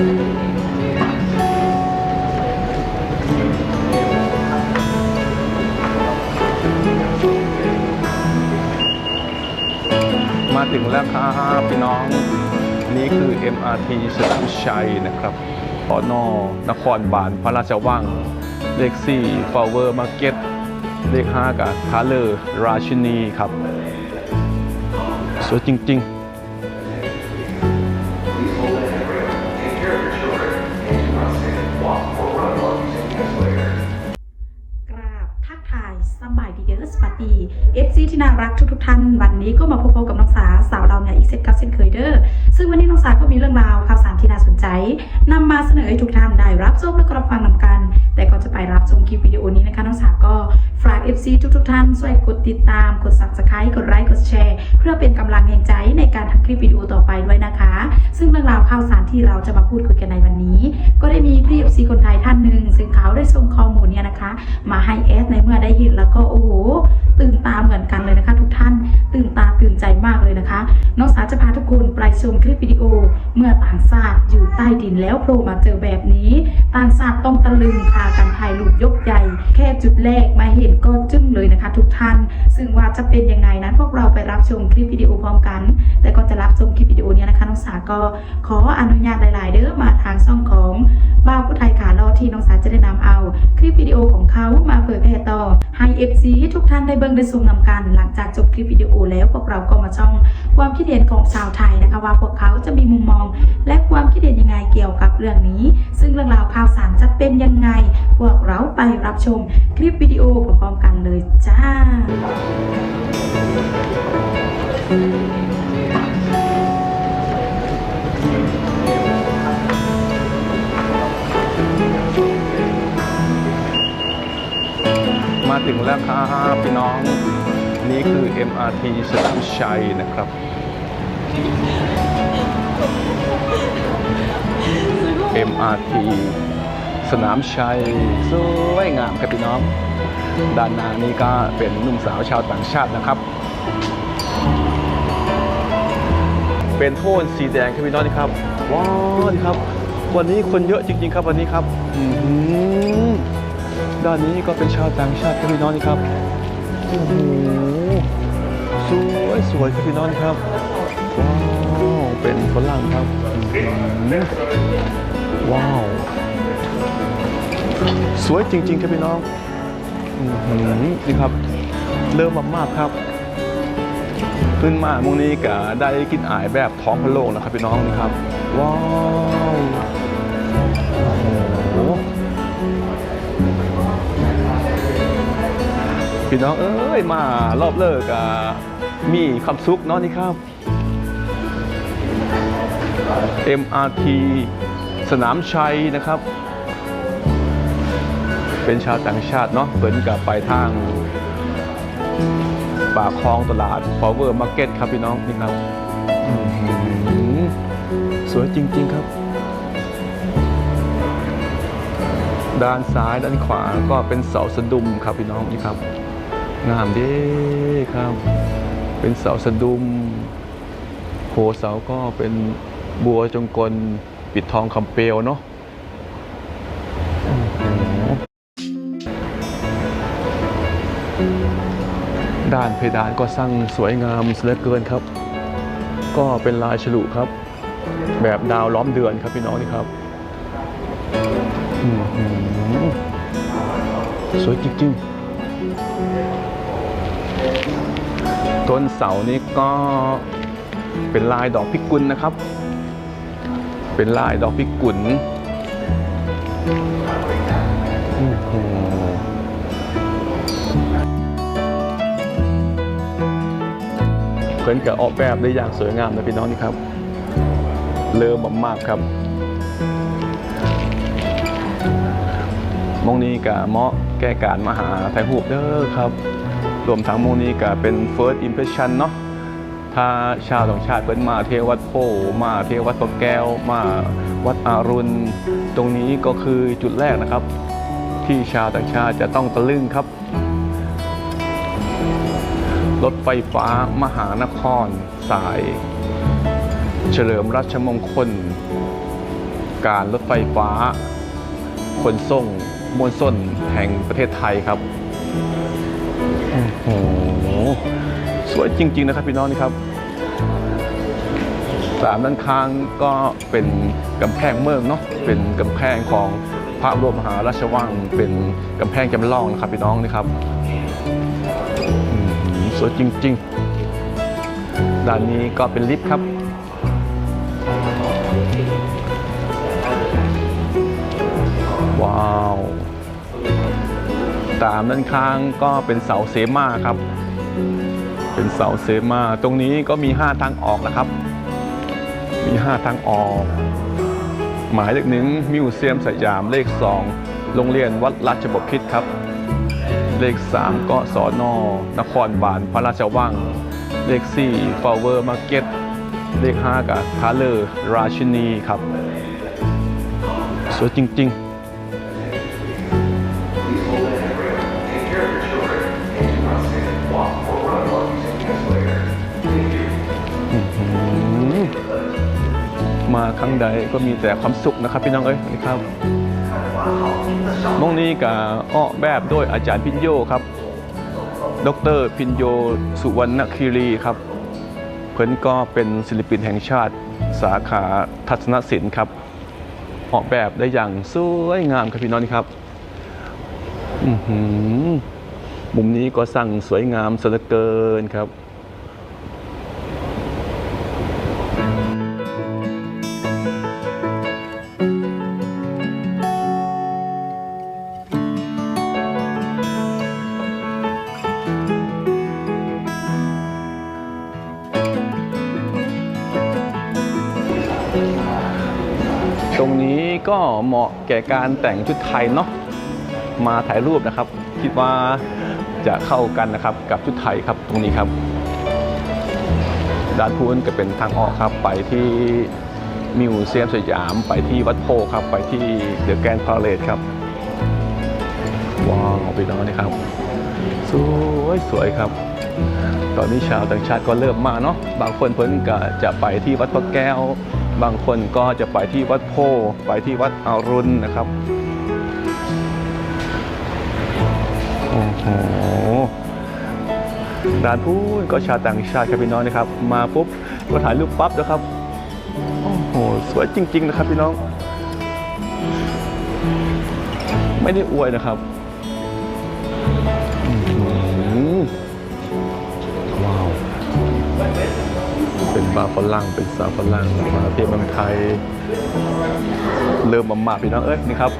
มาถึงแล้วครับพี่น้อง นี่คือ MRT สนามชัยนะครับปอนอนครบาลพระราชวัง เลข4 Flower Market เก็ตเลข5กับทาเลอร์ราชินีครับ สวยจริง ๆ น่ารักทุกๆท่านวันนี้ก็มาพบกับน้องสาสาวเราเนี่ยอีกเซตกับเช่นเคยเด้อซึ่งวันนี้น้องสาก็มีเรื่องราวข่าวสารที่น่าสนใจนำมาเสนอให้ทุกท่านได้รับชมและก็รับฟังนำกัน แต่ก่อนจะไปรับชมคลิปวิดีโอนี้นะคะน้องสาก็ฝาก FC ทุกๆท่านช่วยกดติดตามกด subscribe กดไลค์กดแชร์ เพื่อเป็นกำลังแห่งใจในการทำคลิปวิดีโอต่อไปด้วยนะคะ ซึ่งเรื่องราวข่าวสารที่เราจะมาพูดคุยกันในวันนี้ ก็ได้มีพี่ FC คนไทยท่านหนึ่งซึ่งเขาได้ส่งข้อมูลเนี่ยนะคะ มาให้แอดในเมื่อได้เห็นแล้วก็โอ้โห ตื่นตาเหมือนกันเลยนะคะ ทุกท่านตื่นตาตื่นใจมากเลยนะคะ น้องสาวจะพาทุกคนไปชมคลิปวิดีโอ เมื่อต่างชาติอยู่ใต้ดินแล้วโผล่มาเจอแบบนี้ ต่างชาติต้องตะลึงพากันถ่ายรูปยกใหญ่ แค่จุดแรกมาเห็นก็จึ้งเลยนะคะ ทุกท่าน ซึ่งว่าจะเป็นยังไงนั้นพวกเราไปรับชมคลิปวิดีโอพร้อมกัน แต่ก่อนจะรับชมคลิปวิดีโอนี้นะคะน้องสาวก็ขออนุญาตหลาย ๆ เด้อมาทางช่องของบ้าผู้ไทยขาลอ ที่น้องสาจะได้นำเอา คลิปวิดีโอของเขามาเผยแพร่ต่อให้ FC ทุกท่านได้เบิ่งได้ชมนำกัน หลังจากจบคลิปวิดีโอแล้วพวกเราก็มาช่องความคิดเห็นของชาวไทยนะคะว่าพวกเขาจะมีมุมมอง และความคิดเห็นยังไงเกี่ยวกับเรื่องนี้ ซึ่งเรื่องราวข่าวสารจะเป็นยังไง พวกเราไปรับชมคลิปวิดีโอพร้อมๆกันเลยจ้ามา ถึงแล้วครับพี่น้อง นี่คือ MRT สนามชัยนะครับ MRT สนามชัยสวยงามครับพี่น้อง ด้านหน้านี้ก็เป็นหนุ่มสาวชาวต่างชาตินะครับ เป็นโทนสีแดงครับพี่น้องนี่ครับ ว้าวนี่ครับ วันนี้คนเยอะจริง ๆ ครับวันนี้ครับ อื้อหือ ด้านนี้ก็เป็นชาวต่างชาติครับพี่น้องนี่ครับโอ้โหสวยสวยครับพี่น้องครับว้าวเป็นฝรั่งครับว้าวสวยจริง ๆ ครับพี่น้องนี่ครับ เริ่มมากๆครับขึ้นมามุงนี้ก็ได้กินอายแบบท้องพะโลงแล้วครับพี่น้องนี่ครับ ว้าว พี่น้องเอ้ยมารอบเลิกอะมีความสุขเนาะนี่ครับ MRT สนามชัยนะครับ เป็นชาวต่างชาติเนาะเปิดกับไปทางปากคลองตลาด Power Market ครับพี่น้องนี่ครับสวยจริง ๆ ครับ ด้านซ้ายด้านขวาก็เป็นเสาสะดุมครับพี่น้องนี่ครับ งามด้ครับ เป็นเสาสะดุมโคเสาก็เป็นบัวจงกลปิดทองคำเปลวเนาะด้านเพดานก็สร้างสวยงามเหลือเกินครับ ก็เป็นลายฉลุครับ แบบดาวล้อมเดือนครับพี่น้องนี่ครับ สวยจริงๆ ต้นเสานี้ก็เป็นลายดอกพิกุลนะครับ เป็นลายดอกพิกุลอื้อหือเพื่อนกับออกแบบได้อย่างสวยงามนะพี่น้องนี่ครับ เลอมากครับมองนี้กับเหมาะ แก้การมาหาถ่ายรูเด้อครับรวมทั้งมองนี้กับเป็น first impression เนาะถ้าชาวต่างชาติเพิ่นมาเทววัดโพมาเทววัดพระแก้ว มาวัดอารุณ ตรงนี้ก็คือจุดแรกนะครับ ที่ชาวต่างชาติจะต้องตะลึงครับ รถไฟฟ้ามหานคร สาย เฉลิมรัชมงคล การรถไฟฟ้า ขนส่ง มวลส้นแห่งประเทศไทยครับโอ้โหสวยจริง ๆ นะครับพี่น้องนี่ครับสามด้านข้างก็เป็นกำแพงเมืองเนาะเป็นกำแพงของพระบรมมหาราชวังเป็นกำแพงจำลองนะครับพี่น้องนี่ครับสวยจริง ๆ ด้านนี้ก็เป็นลิฟต์ครับ ตามด้านข้างก็เป็นเสาเสมาครับ เป็นเสาเสมา ตรงนี้ก็มี 5 ทางออกนะครับ มี 5 ทางออก หมายเลขหนึ่งมิวเซียมสยามเลข 2 โรงเรียนวัดราชบพิตรครับ เลข 3 ก็สอนอนครบาลพระราชวัง เลข 4 Flower Market เลข 5 กับทาเลอร์ราชินีครับ สวยจริง ๆ ครั้งใดก็มีแต่ความสุขนะครับพี่น้องเอ้ยนี่ครับมงนี้กับอ้อแบบด้วยอาจารย์พินโยครับ ดรพินโยสุวรรณคีรีครับ เพิ่นก็เป็นศิลปินแห่งชาติสาขาทัศนศิลป์ครับออกแบบได้อย่างสวยงามครับพี่น้องครับอือหือมุมนี้ก็สั่งสวยงามสยเหลือเกินครับ ก็เหมาะแก่การแต่งชุดไทยเนาะมาถ่ายรูปนะครับ คิดว่าจะเข้ากันนะครับกับชุดไทยครับตรงนี้ครับ ด้านพูนก็เป็นทางออกครับไปที่มิวเซียมสยามไปที่วัดโพครับ ไปที่เดอะแกรนด์พาเลทครับว้าวไปน้องนี่ครับ สวยสวยครับ ตอนนี้ชาวต่างชาติก็เริ่มมาเนาะบางคนเพิ่นก็จะไปที่วัดพระแก้ว บางคนก็จะไปที่วัดโพไปที่วัดอรุณนะครับโอ้โหด่านพูนก็ชาวต่างชาติครับพี่น้องนะครับ มาปุ๊บก็ถ่ายรูปปั๊บนะครับโอ้โหสวยจริง ๆ นะครับพี่น้อง ไม่ได้อวยนะครับ บาร์ฝรั่งเป็นสาวฝรั่งมาเที่ยวเมืองไทย เริ่มมาหมาพี่น้องเอ้ยนี่ครับ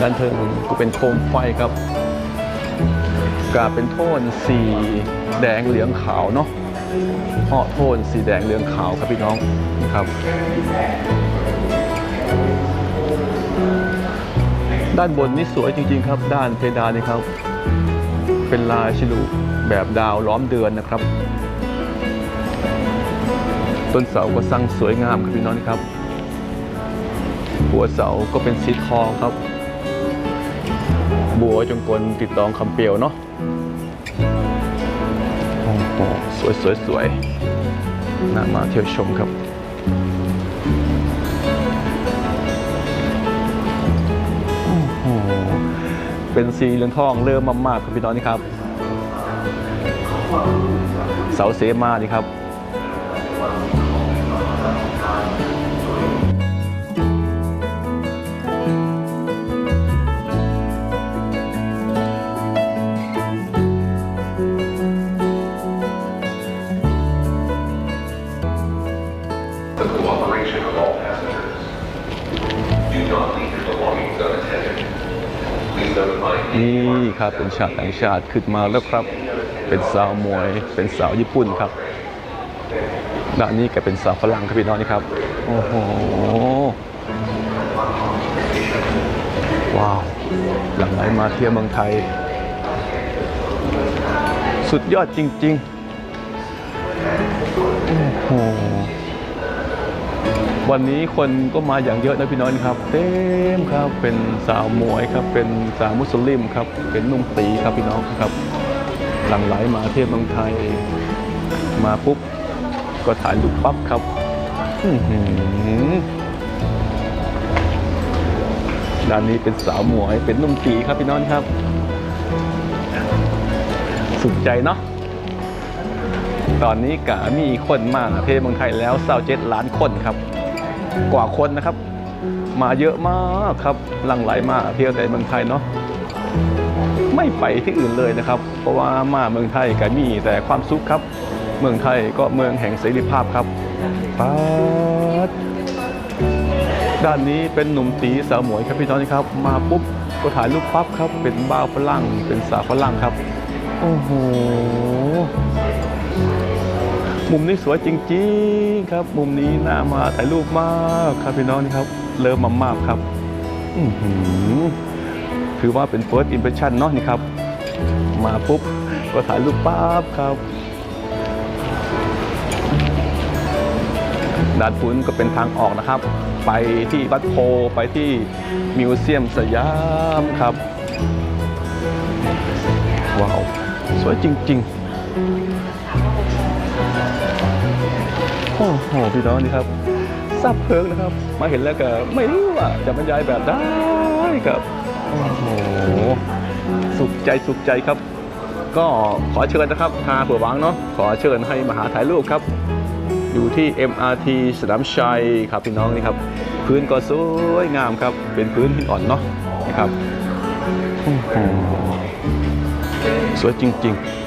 ด้านเทิงก็เป็นโคมไฟครับกาเป็นโทนสีแดงเหลืองขาวเนาะเหาะโทนสีแดงเหลืองขาวครับพี่น้องนี่ครับ ด้านบนนี่สวยจริงๆครับ ด้านเพดานนี่ครับ เป็นลายฉลุ แบบดาวล้อมเดือนนะครับ ต้นเสาก็สร้างสวยงามครับพี่น้องครับ หัวเสาก็เป็นสีทองครับ บัวจงกลติดตองคำเปียวเนาะโอ้โหสวยสวยสวยน่ามาเที่ยวชมครับโอ้โหเป็นสีเหลืองทองเริ่มมากๆครับพี่น้องนี่ครับ เสาเสมานี่ครับ นี่ครับเป็นชาวต่างชาติขึ้นมาแล้วครับ เป็นสาวมวย เป็นสาวญี่ปุ่นครับด้านนี้ก็เป็นสาวฝรั่งครับพี่น้องนี่ครับ โอ้โห ว้าว หลังไหลมาเที่ยวเมืองไทย สุดยอดจริง ๆ โอ้โห วันนี้คนก็มาอย่างเยอะนะพี่น้องครับ เต็มครับเป็นสาวมวยครับเป็นสาวมุสลิมครับเป็นนุ่มตีครับพี่น้องครับ หลั่งไหลมาเที่ยวเมืองไทย มาปุ๊บก็ถ่ายรูปปั๊บครับด้านนี้เป็นสาวหมวยเป็นนุ่มตีครับพี่น้องครับสุขใจเนาะตอนนี้กะมีคนมาเทศเมืองไทยแล้วเศร้าเจ็ดล้านคนครับ กว่าคนนะครับ มาเยอะมากครับหลั่งไหลมาเที่ยวแต่เมืองไทยเนาะไม่ไปที่อื่นเลยนะครับ เพราะว่ามาเมืองไทยก็มีแต่ความสุขครับ เมืองไทยก็เมืองแห่งเสรีภาพครับป๊าดด้านนี้เป็นหนุ่มตีสาวหมวยครับพี่น้องครับ มาปุ๊บก็ถ่ายรูปปั๊บครับ เป็นบ่าฝรั่งเป็นสาวฝรั่งครับ โอ้โห มุมนี้สวยจริงๆครับ มุมนี้น่ามาถ่ายรูปมากครับพี่น้องนี่ครับเริ่มมามากครับถือว่าเป็น first impression เนาะนี่ครับ มาปุ๊บ ก็ถ่ายรูปปั๊บครับด้านพุ้นก็เป็นทางออกนะครับ ไปที่วัดโพไปที่มิวเซียมสยามครับ ว้าว สวยจริง ๆ อ้โหพี่น้องนี่ครับซับเพลิงนะครับ มาเห็นแล้วก็ไม่รู้ว่าจะบรรยายแบบได้ครับโอ้โหสุขใจสุขใจครับ ก็ขอเชิญนะครับทาเผื่อหวังเนาะขอเชิญให้มาหาถ่ายรูปครับอยู่ที่ MRT สนามชัยครับพี่น้องนี่ครับ พื้นก็สวยงามครับ เป็นพื้นหินอ่อนเนาะนะครับสวยจริง ๆ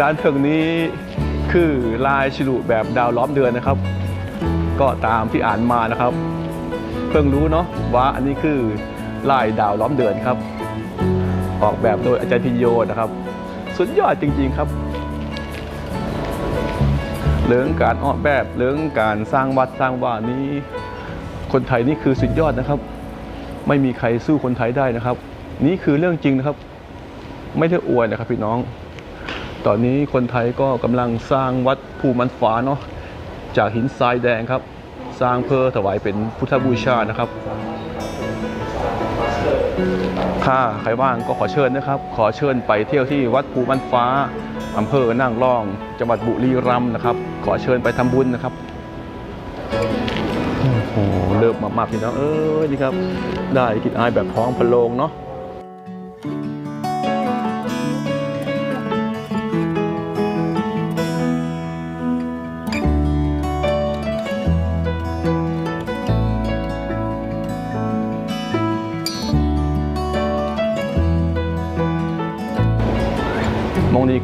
ด้านเทิงนี้คือลายฉลุแบบดาวล้อมเดือนนะครับ ก็ตามที่อ่านมานะครับ เพิ่งรู้เนาะว่าอันนี้คือลายดาวล้อมเดือนครับ ออกแบบโดยอาจารย์พิโยนะครับ สุดยอดจริง ๆครับเรื่องการออกแบบเรื่องการสร้างวัดสร้างว่านี้ คนไทยนี่คือสุดยอดนะครับ ไม่มีใครสู้คนไทยได้นะครับ นี่คือเรื่องจริงนะครับ ไม่ได้อวยนะครับพี่น้อง ตอนนี้คนไทยก็กำลังสร้างวัดภูมันฟ้าเนาะจากหินทรายแดงครับ สร้างเพื่อถวายเป็นพุทธบูชานะครับถ้าใครว่างก็ขอเชิญนะครับ ขอเชิญไปเที่ยวที่วัดภูมันฟ้าอำเภอนางรองจังหวัดบุรีรัมย์นะครับ ขอเชิญไปทำบุญนะครับโอ้โหเริ่มมากๆพี่น้องเอ้ยนี่ครับ ได้กินอายแบบท้องพะโลงเนาะ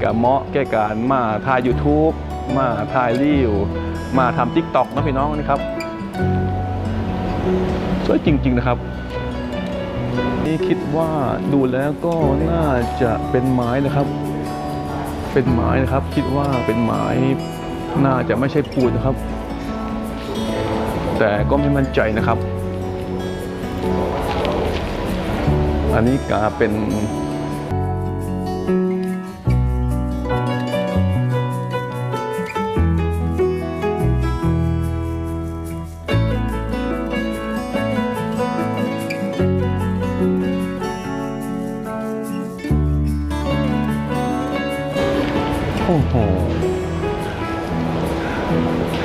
กับเหมาะแก่การมาถ่าย YouTube มาถ่ายรีวมาทำ TikTok นะพี่น้องนะครับ สวยจริง ๆนะครับ นี่คิดว่าดูแล้วก็น่าจะเป็นไม้นะครับ เป็นไม้นะครับ คิดว่าเป็นไม้น่าจะไม่ใช่ปูนนะครับ แต่ก็ไม่มั่นใจนะครับ อันนี้กาเป็น Thank you.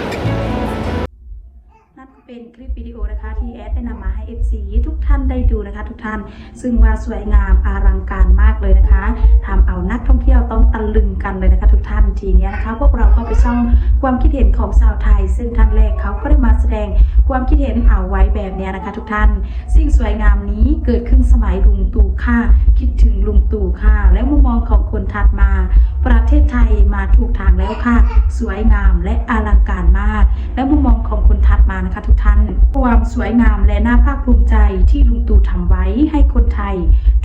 เป็นคลิปวิดีโอนะคะที่แอดได้นำมาให้ FC ทุกท่านได้ดูนะคะ ทุกท่าน ซึ่งว่าสวยงามอลังการมากเลยนะคะทำเอานักท่องเที่ยวต้องตะลึงกันเลยนะคะ ทุกท่านทีเนี้ยนะคะ พวกเราก็ไปช่องความคิดเห็นของชาวไทย ซึ่งท่านแรกเขาก็ได้มาแสดงความคิดเห็นเอาไว้แบบเนี้ยนะคะ ทุกท่าน สิ่งสวยงามนี้เกิดขึ้นสมัยลุงตู่ค่ะ คิดถึงลุงตู่ค่ะ และมุมมองของคนถัดมา ประเทศไทยมาถูกทางแล้วค่ะ สวยงามและอลังการมาก และมุมมองของคนถัดมานะคะทุกท่าน ความสวยงามและน่าภาคภูมิใจที่ลุงตู่ทำไว้ให้คนไทย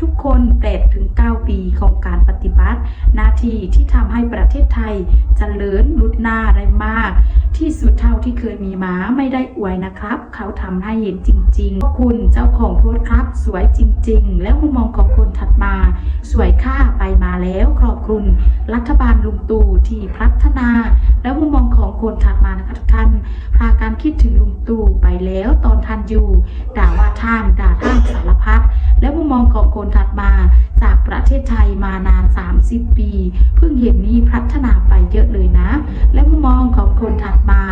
ทุกคน8ถึง 9 ปีของการปฏิบัติ หน้าที่ที่ทำให้ประเทศไทยเจริญลุดหน้าได้มาก ที่สุดเท่าที่เคยมีมาไม่ได้อวยนะครับ เขาทำให้เห็นจริงๆขอบคุณเจ้าของโพสต์ครับ สวยจริง ๆ และมุมมองของคนถัดมา สวยค่าไปมาแล้วขอบคุณ รัฐบาลลุงตู่ที่พัฒนา และมุมมองของคนถัดมานะคะทุกท่านพาการคิดถึงลุงตู่ไปแล้วตอนท่านอยู่ด่าว่าท่านท่ามด่าท่ามสารพัดและมุมมองของคนนถัดมาจากประเทศไทยมานาน 30 ปี เพิ่งเห็นนี่พัฒนาไปเยอะเลยนะ และมุมมองของคนถัดมา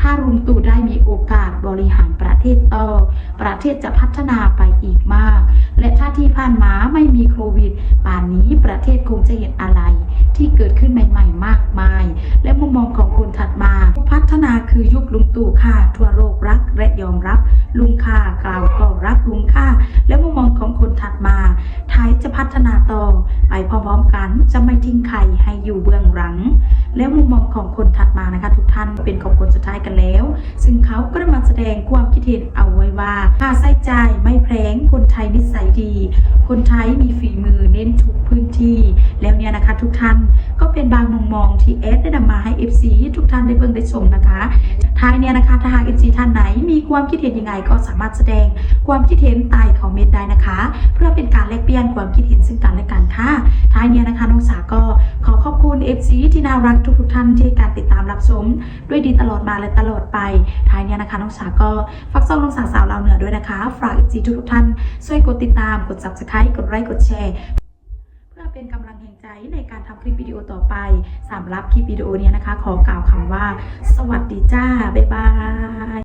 ถ้ารุงตู่ได้มีโอกาสบริหารประเทศต่อ ประเทศจะพัฒนาไปอีกมากและถ้าที่ผ่านมาไม่มีโควิด ป่านนี้ประเทศคงจะเห็นอะไรที่เกิดขึ้นใหม่ ๆ มากมาย และมุมมองของคนถัดมา พัฒนาคือยุคลุงตู่ค่ะ ทั่วโลกรักและยอมรับลุงค่ากล่าวก็รักลุงค่า และมุมมองของคนถัดมา ไทยจะพัฒนาต่อ ไปพร้อมๆกันจะไม่ทิ้งใครให้อยู่เบื้องหลัง และมุมมองของคนถัดมานะคะ ทุกท่านเป็นของคนสุดท้ายกันแล้ว ซึ่งเขาก็ได้มาแสดงความคิดเห็นเอาไว้ว่าค่าใช้จ่ายไม่แพงคนไทยนิสัยดี คนไทยมีฝีมือเน้นทุกพื้นที่ แล้วเนี่ยนะคะ ทุกท่านก็เป็นบางมุมมองที่เอสได้นำมาให้ FC ทุกท่านได้เบิ่งได้ชมนะคะท้ายเนี่ยนะคะถ้าหาก FC ท่านไหนมีความคิดเห็นยังไงก็สามารถแสดงความคิดเห็นใต้คอมเมนต์ได้นะคะ เพื่อเป็นการแลกเปลี่ยนความคิดเห็นซึ่งกันและกันค่ะท้ายเนี่ยนะคะน้องสาก็ขอขอบคุณ FC ที่น่ารักทุกๆท่านที่การติดตามรับชมด้วยดีตลอดมาและตลอดไปท้ายเนี่ยนะคะน้องสาก็ฝากซ่องน้องสาสาวเราเหนือด้วยนะคะ ฝาก FC ทุกๆท่านช่วยกดติดตามกด subscribe กดไลค์กดแชร์ เพื่อเป็นกำลังแห่งใจในการทำคลิปวิดีโอต่อไปสำหรับคลิปวิดีโอนี้นะคะ ขอกล่าวคำว่า สวัสดีจ้า บ๊ายบาย